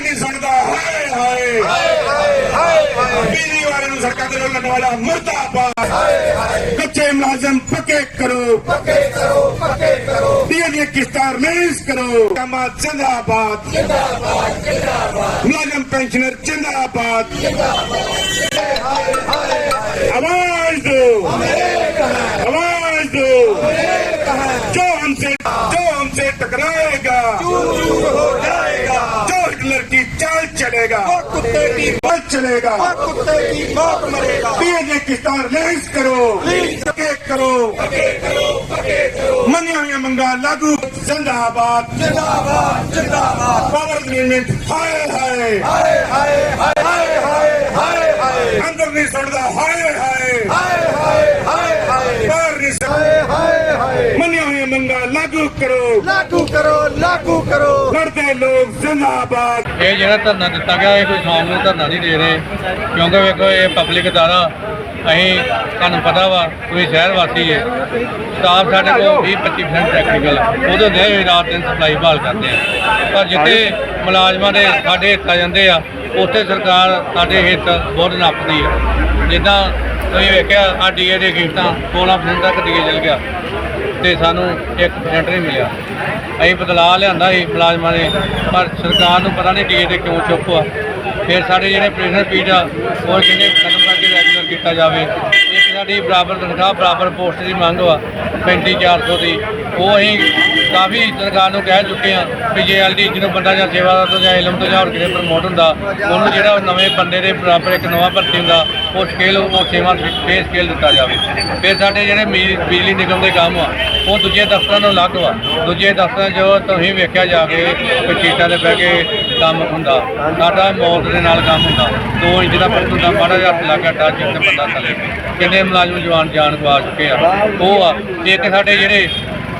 ਨਹੀਂ ਸੁਣਦਾ। ਹਾਏ ਹਾਏ। ਬੀਜੀ ਵਾਲੇ ਨੂੰ ਸੜਕਾਂ ਤੇ ਲੰਘਣ ਵਾਲਾ ਮੁਰਦਾਬਾਦ। ਕੱਚੇ ਮੁਲਾਜ਼ਮ ਪੱਕੇ ਕਰੋ। ਪੱਕੇ ਕਰੋ ਪੱਕੇ ਕਰੋ। ਦੀਆਂ ਦੀਆਂ ਕਿਸ਼ਤਾਂ ਰਿਲੀਜ਼ ਕਰੋ। ਕਮਾ ਜਿੰਦਾਬਾਦ। ਜਿੰਦਾਬਾਦ ਜਿੰਦਾਬਾਦ। ਮੁਲਾਜ਼ਮ ਪੈਨਸ਼ਨਰ ਜਿੰਦਾਬਾਦ। ਜਿੰਦਾਬਾਦ। ਹਾਏ ਹਾਏ ਆਵਾਜ਼ ਦਿਓ। ਅਮਰੀਕਾ कुत्ते की मत चलेगा कुत्ते की मौत मरेगा पीएजे की तार रिलीज करो पके करो मनिया हुई मंगा लागू जिंदाबाद जिंदाबाद जिंदाबाद पावर मूवमेंट हाय हाय हाय हाय हाय हाय हाय हाय अंदर नहीं सुनता हाय हाय हाय हाय ਇਹ ਜਿਹੜਾ ਧਰਨਾ ਦਿੱਤਾ ਗਿਆ ਇਹ ਕੋਈ ਸ਼ਾਮ ਨੂੰ ਧਰਨਾ ਨਹੀਂ ਦੇ ਰਹੇ। ਕਿਉਂਕਿ ਵੇਖੋ ਇਹ ਪਬਲਿਕ ਦਾਰਾ ਅਸੀਂ ਤੁਹਾਨੂੰ ਪਤਾ ਵਾ ਕੋਈ ਸ਼ਹਿਰ ਵਾਸੀ ਹੈ। ਸਟਾਫ ਸਾਡੇ ਕੋਲ 20-25% ਟੈਕਨੀਕਲ ਉਹਦੇ ਦੇ ਰਾਤ ਦਿਨ ਸਪਲਾਈ ਬਹਾਲ ਕਰਦੇ ਆ। ਪਰ ਜਿੱਥੇ ਮੁਲਾਜ਼ਮਾਂ ਦੇ ਸਾਡੇ ਹਿੱਤ ਜਾਂਦੇ ਆ ਉੱਥੇ ਸਰਕਾਰ ਸਾਡੇ ਹਿੱਤ ਬਹੁਤ ਨੱਪਦੀ ਆ। ਜਿੱਦਾਂ ਤੁਸੀਂ ਵੇਖਿਆ ਆ ਡੀਏ ਦੇ ਗੀਤਾਂ 16% ਤੱਕ ਡੀਏ ਚੱਲ ਗਿਆ। ਤੇ ਸਾਨੂੰ 1% ਨਹੀਂ ਮਿਲਿਆ। ਅਸੀਂ ਬਦਲਾਅ ਲਿਆਂਦਾ ਸੀ ਮੁਲਾਜ਼ਮਾਂ ਨੇ, ਪਰ ਸਰਕਾਰ ਨੂੰ ਪਤਾ ਨਹੀਂ ਡੀਏ ਤੇ ਕਿਉਂ ਚੁੱਪ ਆ। ਫਿਰ ਸਾਡੇ ਜਿਹੜੇ ਪ੍ਰੈਸ਼ਰ ਪੀਡ ਆ, ਉਹ ਕਹਿੰਦੇ ਖਤਮ ਕਰਕੇ ਰੈਗੂਲਰ ਕੀਤਾ ਜਾਵੇ। ਇੱਕ ਸਾਡੀ ਬਰਾਬਰ ਤਨਖਾਹ, ਬਰਾਬਰ ਪੋਸਟ ਦੀ ਮੰਗ ਵਾ 35400 ਦੀ। ਉਹ ਅਸੀਂ ਕਾਫੀ ਸਰਕਾਰ ਨੂੰ ਕਹਿ ਚੁੱਕੇ ਆ ਵੀ ਜੇ ਐਲਡੀ ਜਿਹਨੂੰ ਬੰਦਾ ਜਾਂ ਸੇਵਾਦਾਰ ਤੋਂ ਜਾਂ ਇਲਮ ਤੋਂ ਜਾਂ ਹੋਰ ਕਿਤੇ ਪ੍ਰਮੋਟ ਹੁੰਦਾ, ਉਹਨੂੰ ਜਿਹੜਾ ਉਹ ਨਵੇਂ ਬੰਦੇ ਦੇ ਬਰਾਬਰ ਇੱਕ ਨਵਾਂ ਭਰਤੀ ਹੁੰਦਾ, ਉਹ ਸਕੇਲ ਉਹ ਸੇਵਾ ਪੇ ਸਕੇਲ ਦਿੱਤਾ ਜਾਵੇ। ਫਿਰ ਸਾਡੇ ਜਿਹੜੇ ਬਿਜਲੀ ਨਿਗਮ ਦੇ ਕੰਮ ਆ ਉਹ ਦੂਜੇ ਦਫ਼ਤਰਾਂ ਤੋਂ ਅਲੱਗ ਵਾ। ਦੂਜੇ ਦਫ਼ਤਰਾਂ 'ਚ ਤੁਸੀਂ ਵੇਖਿਆ ਜਾ ਕੇ ਕੋਈ ਸੀਟਾਂ ਤੇ ਬਹਿ ਕੇ ਕੰਮ ਹੁੰਦਾ। ਸਾਡਾ ਮੌਤ ਦੇ ਨਾਲ ਕੰਮ ਹੁੰਦਾ। 2 ਇੰਚ ਦਾ ਫ਼ਰਕ ਹੁੰਦਾ, ਮਾੜਾ ਜਿਹਾ ਹੱਥ ਲੱਗ ਗਿਆ ਟੱਚ ਤੇ ਬੰਦਾ ਥੱਲੇ। ਕਿੰਨੇ ਮੁਲਾਜ਼ਮ ਜਵਾਨ ਜਾਨ ਗਵਾ ਚੁੱਕੇ ਆ। ਉਹ ਆ, ਇੱਕ ਸਾਡੇ ਜਿਹੜੇ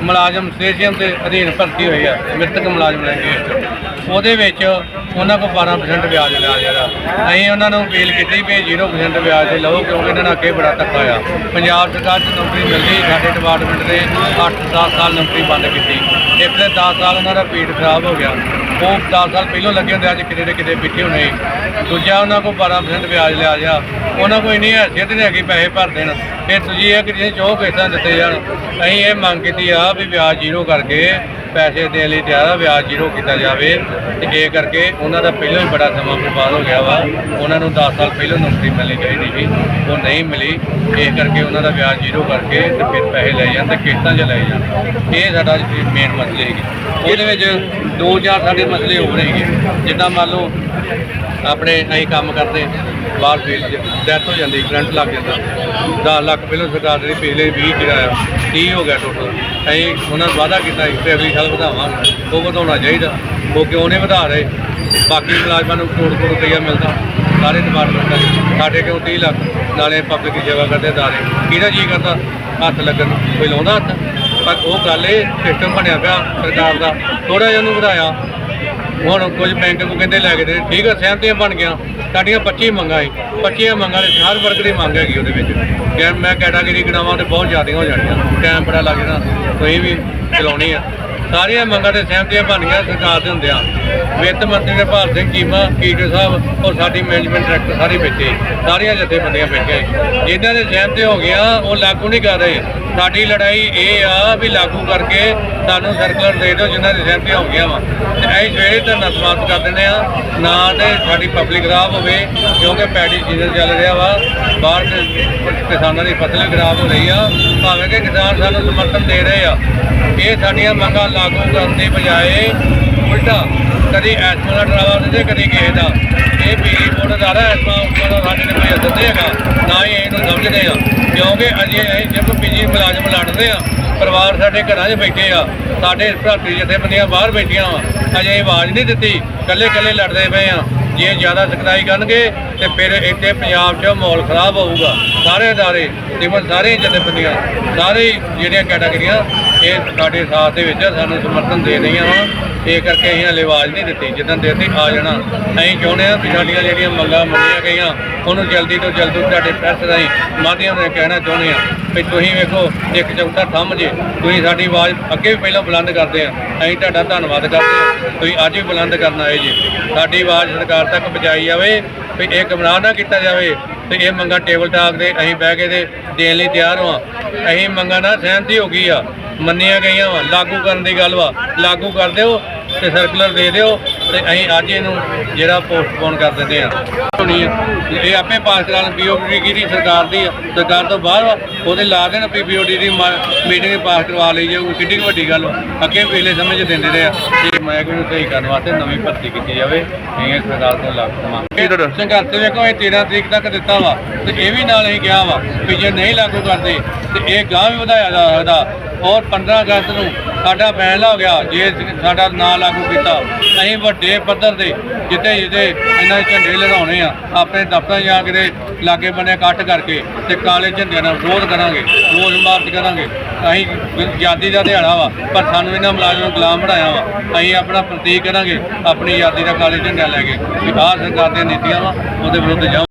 ਮੁਲਾਜ਼ਮ ਸਟੇਸ਼ਨ ਦੇ ਅਧੀਨ ਭਰਤੀ ਹੋਈ ਆ, ਮ੍ਰਿਤਕ ਮੁਲਾਜ਼ਮ ਲੈਂਗੇ ਉਹਦੇ ਵਿੱਚ ਉਹਨਾਂ ਕੋਲ 12% ਵਿਆਜ ਲਿਆ ਜਿਹੜਾ। ਅਸੀਂ ਉਹਨਾਂ ਨੂੰ ਅਪੀਲ ਕੀਤੀ ਵੀ 0% ਵਿਆਜ ਤੇ ਲਓ, ਕਿਉਂਕਿ ਇਹਨਾਂ ਨਾਲ ਅੱਗੇ ਬੜਾ ਧੱਕਾ ਆ ਪੰਜਾਬ ਸਰਕਾਰ 'ਚ ਨੌਕਰੀ ਮਿਲਦੀ ਸਾਡੇ ਡਿਪਾਰਟਮੈਂਟ ਦੇ 8-10 ਸਾਲ ਨੌਕਰੀ ਬੰਦ ਕੀਤੀ। ਇੱਕ ਦੇ 10 ਸਾਲ ਉਹਨਾਂ ਦਾ ਪੀੜ ਖਰਾਬ ਹੋ ਗਿਆ। ਉਹ 10 ਸਾਲ ਪਹਿਲਾਂ ਲੱਗੇ ਹੁੰਦੇ ਅੱਜ ਕਿਤੇ ਦੇ ਕਿਤੇ ਪਿੱਛੇ ਹੋਣੇ। ਦੂਜਾ ਉਹਨਾਂ ਕੋਲ 12% ਵਿਆਜ ਲਿਆ ਜਾ ਉਹਨਾਂ ਕੋਲ ਇੰਨੀ ਹੈਸੀਅਤ ਨਹੀਂ ਹੈਗੀ ਪੈਸੇ ਭਰ ਦੇਣ। ਫਿਰ ਤੁਸੀਂ ਇਹ ਕਿ ਜਿਹੜੇ ਚੋਹ ਕਿਸ਼ਤਾਂ ਦਿੱਤੇ ਜਾਣ। ਅਸੀਂ ਇਹ ਮੰਗ ਕੀਤੀ ਆ ਵੀ ਵਿਆਜ ਜ਼ੀਰੋ ਕਰਕੇ ਪੈਸੇ ਦੇਣ ਲਈ ਤਿਆਰ ਆ ਵਿਆਜ ਜ਼ੀਰੋ ਕੀਤਾ ਜਾਵੇ ਤੇ ਇਹ ਕਰਕੇ ਉਹਨਾਂ ਦਾ ਪਹਿਲਾਂ ਹੀ ਬੜਾ ਸਮਾਂ ਬਰਬਾਦ ਹੋ ਗਿਆ ਵਾ। ਉਹਨਾਂ ਨੂੰ 10 ਸਾਲ ਪਹਿਲਾਂ ਨੌਕਰੀ ਮਿਲਣੀ ਚਾਹੀਦੀ ਸੀ, ਉਹ ਨਹੀਂ ਮਿਲੀ। ਇਹ ਕਰਕੇ ਉਹਨਾਂ ਦਾ ਵਿਆਜ ਜ਼ੀਰੋ ਕਰਕੇ ਤੇ ਫਿਰ ਪੈਸੇ ਲੈ ਜਾਣ ਤੇ ਕਿਸ਼ਤਾਂ 'ਚ ਲੈ ਜਾਣ। ਇਹ ਸਾਡਾ ਮੇਨ ਮਸਲੇ ਹੈਗੇ। ਉਹਦੇ ਵਿੱਚ ਦੋ ਚਾਰ ਸਾਡੇ ਮਸਲੇ ਹੋ ਰਹੇ ਹੈਗੇ। ਜਿੱਦਾਂ ਮੰਨ ਲਓ ਆਪਣੇ ਅਸੀਂ ਕੰਮ ਕਰਦੇ ਬਾਹਰ ਫੀਲਡ 'ਚ ਡੈਥ ਹੋ ਜਾਂਦੀ ਕਰੰਟ ਲੱਗ ਜਾਂਦਾ। 10 ਲੱਖ ਪਹਿਲਾਂ ਸਰਕਾਰ ਨੇ ਪਿਛਲੇ 20 ਜਿਹੜਾ ਆ 30 ਹੋ ਗਿਆ ਟੋਟਲ ਅਸੀਂ ਉਹਨਾਂ ਨੂੰ ਵਾਅਦਾ ਕੀਤਾ ਸੀ ਕਿ ਅਗਲੀ ਸਾਲ ਵਧਾਵਾਂਗੇ, ਉਹ ਵਧਾਉਣਾ ਚਾਹੀਦਾ। ਉਹ ਕਿਉਂ ਨਹੀਂ ਵਧਾ ਰਹੇ? ਬਾਕੀ ਮੁਲਾਜ਼ਮਾਂ ਨੂੰ ਕਰੋੜ ਕਰੋੜ ਰੁਪਈਆ ਮਿਲਦਾ, ਸਾਰੇ ਡਿਪਾਰਟਮੈਂਟਾਂ 'ਚ ਸਾਡੇ ਕਿਉਂ 30 ਲੱਖ? ਨਾਲੇ ਪਬਲਿਕ ਦੀ ਸੇਵਾ ਕਰਦੇ ਦਾਰੇ। ਕਿਹਦਾ ਜੀ ਕਰਦਾ? ਹੱਥ ਲੱਗਣ ਨੂੰ? ਕੋਈ ਲਾਉਂਦਾ ਹੱਥ? ਪਰ ਉਹ ਗੱਲ ਇਹ ਸਿਸਟਮ ਬਣਿਆ ਪਿਆ ਸਰਕਾਰ ਦਾ। ਥੋੜਾ ਜਿਹਾ ਉਹਨੂੰ ਵਧਾਇਆ। ਹੁਣ ਕੁਝ ਬੈਂਕ ਨੂੰ ਕਹਿੰਦੇ ਲੈ ਕੇ ਦੇ, ਠੀਕ ਹੈ ਸਹਿਮਤੀਆਂ ਬਣ ਗਿਆ। ਸਾਡੀਆਂ 25 ਮੰਗਾਂ ਸੀ। 25 ਮੰਗਾਂ ਦੇ ਹਰ ਵਰਗ ਦੀ ਮੰਗ ਹੈਗੀ ਉਹਦੇ ਵਿੱਚ। ਕਿ ਮੈਂ ਕੈਟਾਗਰੀ ਗਣਾਵਾਂ ਤੇ ਬਹੁਤ ਜ਼ਿਆਦਾ ਹੋ ਜਾਣੀਆਂ। ਟਾਈਮ ਬੜਾ ਲੱਗ ਜਾਣਾ। ਤੁਸੀਂ ਵੀ ਚਲਾਉਣੀ ਆ। ਸਾਰੀਆਂ ਮੰਗਾਂ ਤੇ ਸਹਿਮਤੀਆਂ ਬਣ ਗਈਆਂ ਸਰਕਾਰ ਦੇ ਹੁੰਦਿਆਂ। ਵਿੱਤ ਮੰਤਰੀ ਨੇ ਭਾਰਤ ਸਿੰਘ ਚੀਮਾ ਕੀਟਰ ਸਾਹਿਬ ਔਰ ਸਾਡੀ ਮੈਨੇਜਮੈਂਟ ਡਾਇਰੈਕਟਰ ਸਾਰੇ ਬੈਠੇ ਸਾਰੀਆਂ ਜਥੇਬੰਦੀਆਂ ਬੈਠੇ ਜਿਨ੍ਹਾਂ ਦੇ ਸਹਿਮਤੀ ਹੋ ਗਿਆ ਉਹ ਲਾਗੂ ਨਹੀਂ ਕਰ ਰਹੇ। ਸਾਡੀ ਲੜਾਈ ਇਹ ਆ ਵੀ ਲਾਗੂ ਕਰਕੇ ਸਾਨੂੰ ਸਰਕੂਲਰ ਦੇ ਦਿਓ, ਜਿਨ੍ਹਾਂ ਦੀ ਸਹਿਮਤੀ ਹੋ ਗਿਆ ਵਾ। ਤੇ ਅਸੀਂ ਸਵੇਰੇ ਧਰਨਾ ਸਮਾਪਤ ਕਰ ਦਿੰਦੇ ਆ, ਨਾ ਤੇ ਸਾਡੀ ਪਬਲਿਕ ਖਰਾਬ ਹੋਵੇ, ਕਿਉਂਕਿ ਪੈਡੀ ਸੀਜ਼ਨ ਚੱਲ ਰਿਹਾ ਵਾ। ਬਾਹਰ ਦੇ ਕਿਸਾਨਾਂ ਦੀ ਫਸਲ ਖਰਾਬ ਹੋ ਰਹੀ ਆ। ਭਾਵੇਂ ਕਿ ਕਿਸਾਨ ਸਾਨੂੰ ਸਮਰਥਨ ਦੇ ਰਹੇ ਆ। ਇਹ ਸਾਡੀਆਂ ਮੰਗਾਂ ਲਾਗੂ ਕਰਨ ਦੀ ਬਜਾਏ ਉਲਟਾ ਕਦੀ ਐਸਮਾ ਦਾ ਡਰਾਵਾ ਦਿੰਦੇ ਕਦੀ ਕਿਸੇ ਦਾ। ਇਹ ਬਿਜਲੀ ਬੋਰਡ ਦਾ ਐਸਮਾ ਉੱਪਰ ਦਾ ਸਾਡੇ ਨੇ ਕੋਈ ਅਸਰ ਨਹੀਂ ਹੈਗਾ। ਨਾ ਹੀ ਇਹਨੂੰ ਸਮਝਦੇ ਆ ਕਿਉਂਕਿ ਅਜੇ ਅਸੀਂ ਸਿਰਫ ਬਿਜਲੀ ਮੁਲਾਜ਼ਮ ਲੜਦੇ ਆ ਪਰਿਵਾਰ ਸਾਡੇ ਘਰਾਂ 'ਚ ਬੈਠੇ ਆ। ਸਾਡੇ ਭਰਾਤਰੀ ਜਥੇਬੰਦੀਆਂ ਬਾਹਰ ਬੈਠੀਆਂ ਵਾ। ਅਜੇ ਆਵਾਜ਼ ਨਹੀਂ ਦਿੱਤੀ। ਕੱਲੇ ਕੱਲੇ ਲੜਦੇ ਪਏ ਆ। ਜੇ ਜ਼ਿਆਦਾ ਸਖਤਾਈ ਕਰਨਗੇ, ਤੇ ਫਿਰ ਇੱਥੇ ਪੰਜਾਬ 'ਚ ਮਾਹੌਲ ਖਰਾਬ ਹੋਊਗਾ। ਸਾਰੇ ਅਦਾਰੇ ਇਵਨ ਸਾਰੇ ਜਥੇਬੰਦੀਆਂ, ਸਾਰੇ ਜਿਹੜੀਆਂ ਕੈਟਾਗਰੀਆਂ ਇਹ ਸਾਡੇ ਸਾਥ ਦੇ ਵਿੱਚ ਸਾਨੂੰ ਸਮਰਥਨ ਦੇ ਰਹੀਆਂ ਵਾ। ਇਹ ਕਰਕੇ ਅਸੀਂ ਹਲੇ ਆਵਾਜ਼ ਨਹੀਂ ਦਿੱਤੀ, ਜਿੱਦਾਂ ਦੇ ਦੇਤੀ ਆ ਜਾਣਾ। ਅਸੀਂ ਚਾਹੁੰਦੇ ਹਾਂ ਵੀ ਸਾਡੀਆਂ ਜਿਹੜੀਆਂ ਮੰਗਾਂ ਮੰਨੀਆਂ ਗਈਆਂ, ਉਹਨੂੰ ਜਲਦੀ ਤੋਂ ਜਲਦੀ ਤੁਹਾਡੇ ਪ੍ਰੈਸ ਰਾਹੀਂ ਮਾਧਿਅਮ ਨਾਲ ਕਹਿਣਾ ਚਾਹੁੰਦੇ ਹਾਂ ਵੀ ਤੁਸੀਂ ਵੇਖੋ, ਇੱਕ ਚੌਥਾ ਥੰਮ ਜੇ, ਤੁਸੀਂ ਸਾਡੀ ਆਵਾਜ਼ ਅੱਗੇ ਵੀ ਪਹਿਲਾਂ ਬੁਲੰਦ ਕਰਦੇ ਆ ਅਸੀਂ ਤੁਹਾਡਾ ਧੰਨਵਾਦ ਕਰਦੇ ਹਾਂ। ਤੁਸੀਂ ਅੱਜ ਵੀ ਬੁਲੰਦ ਕਰਨ ਆਏ ਜੀ। ਸਾਡੀ ਆਵਾਜ਼ ਸਰਕਾਰ ਤੱਕ ਪਹੁੰਚਾਈ ਜਾਵੇ ਵੀ ਇਹ ਗੁੰਮਰਾਹ ਨਾ ਕੀਤਾ ਜਾਵੇ ਤੇ ਇਹ ਮੰਗਾਂ ਟੇਬਲ ਟਾਕ ਦੇ ਅਸੀਂ ਬਹਿ ਕੇ ਦੇ ਦੇਣ ਲਈ ਤਿਆਰ ਹਾਂ। ਅਸੀਂ ਮੰਗਾਂ ਨਾ ਸਹਿਮਤੀ ਹੋ ਗਈ ਆ। ਮੰਨੀਆਂ ਗਈਆਂ ਵਾ। ਲਾਗੂ ਕਰਨ ਦੀ ਗੱਲ ਵਾ। ਲਾਗੂ ਕਰ ਦਿਓ ਤੇ ਸਰਕੂਲਰ ਦੇ ਦਿਓ। ਤੇ ਅਸੀਂ ਅੱਜ ਇਹਨੂੰ ਜਿਹੜਾ ਪੋਸਟਪੋਨ ਕਰ ਦਿੰਦੇ ਆ ਹੋਣੀ ਆ। ਇਹ ਆਪੇ ਪਾਸ ਕਰਾਉਣ ਪੀਓਡੀ ਦੀ ਸਰਕਾਰ ਦੀ ਆ ਸਰਕਾਰ ਤੋਂ ਵਾ ਉਹਦੇ ਲਾ ਦੇਣ ਪੀਓਡੀ ਦੀ ਮੀਟਿੰਗ ਪਾਸ ਕਰਵਾ ਲਈ ਜਾਊ ਕਿੱਡੀ ਕੁ ਵੱਡੀ ਗੱਲ ਵਾ। ਅੱਗੇ ਪਿਛਲੇ ਸਮੇਂ 'ਚ ਦਿੰਦੇ ਰਹੇ ਆ। ਤੇ ਮੈਂ ਨੂੰ ਸਹੀ ਕਰਨ ਵਾਸਤੇ ਨਵੀਂ ਭਰਤੀ ਕੀਤੀ ਜਾਵੇ ਇਹ ਸਰਕਾਰ ਤੋਂ ਲਾਗੂ ਤੁਹਾਡਾ? ਸੰਘਰਸ਼ ਵੇਖੋ ਇਹ 13 ਤਰੀਕ ਤੱਕ ਦਿੱਤਾ ਵਾ ਤੇ ਇਹ ਵੀ ਨਾਲ ਅਸੀਂ ਕਿਹਾ ਵਾ ਵੀ ਜੇ ਨਹੀਂ ਲਾਗੂ ਕਰਦੇ ਤੇ ਇਹ ਗਾਂ ਵੀ ਵਧਾਇਆ ਜਾ ਸਕਦਾ। ਔਰ 15 ਅਗਸਤ ਨੂੰ ਸਾਡਾ ਫੈਸਲਾ ਹੋ ਗਿਆ ਜੇ ਸਾਡਾ ਨਾਂ ਲਾਗੂ ਕੀਤਾ ਅਸੀਂ ਵੱਡੇ ਪੱਧਰ ਤੇ ਜਿੱਥੇ ਜਿੱਥੇ ਇਹਨਾਂ ਝੰਡੇ ਲਹਿਰਾਉਣੇ ਆ, ਆਪਣੇ ਦਫ਼ਤਰਾਂ ਜਾ ਕੇ ਲਾਗੇ ਬੰਨੇ ਇਕੱਠ ਕਰਕੇ ਤੇ ਕਾਲੇ ਝੰਡਿਆਂ ਨਾਲ ਵਿਰੋਧ ਕਰਾਂਗੇ ਰੋਜ਼ ਮਾਰਚ ਕਰਾਂਗੇ। ਅਸੀਂ ਆਜ਼ਾਦੀ ਦਾ ਦਿਹਾੜਾ ਵਾ, ਪਰ ਸਾਨੂੰ ਇਹਨਾਂ ਮੁਲਾਜ਼ਮਾਂ ਨੂੰ ਗੁਲਾਮ ਬਣਾਇਆ ਵਾ। ਅਸੀਂ ਆਪਣਾ ਪ੍ਰਤੀਕ ਕਰਾਂਗੇ, ਆਪਣੀ ਆਜ਼ਾਦੀ ਦਾ ਕਾਲੇ ਝੰਡਾ ਲੈ ਕੇ। ਵੀ ਸਰਕਾਰ ਦੀਆਂ ਨੀਤੀਆਂ ਵਾ, ਉਹਦੇ ਵਿਰੁੱਧ ਜਾਓ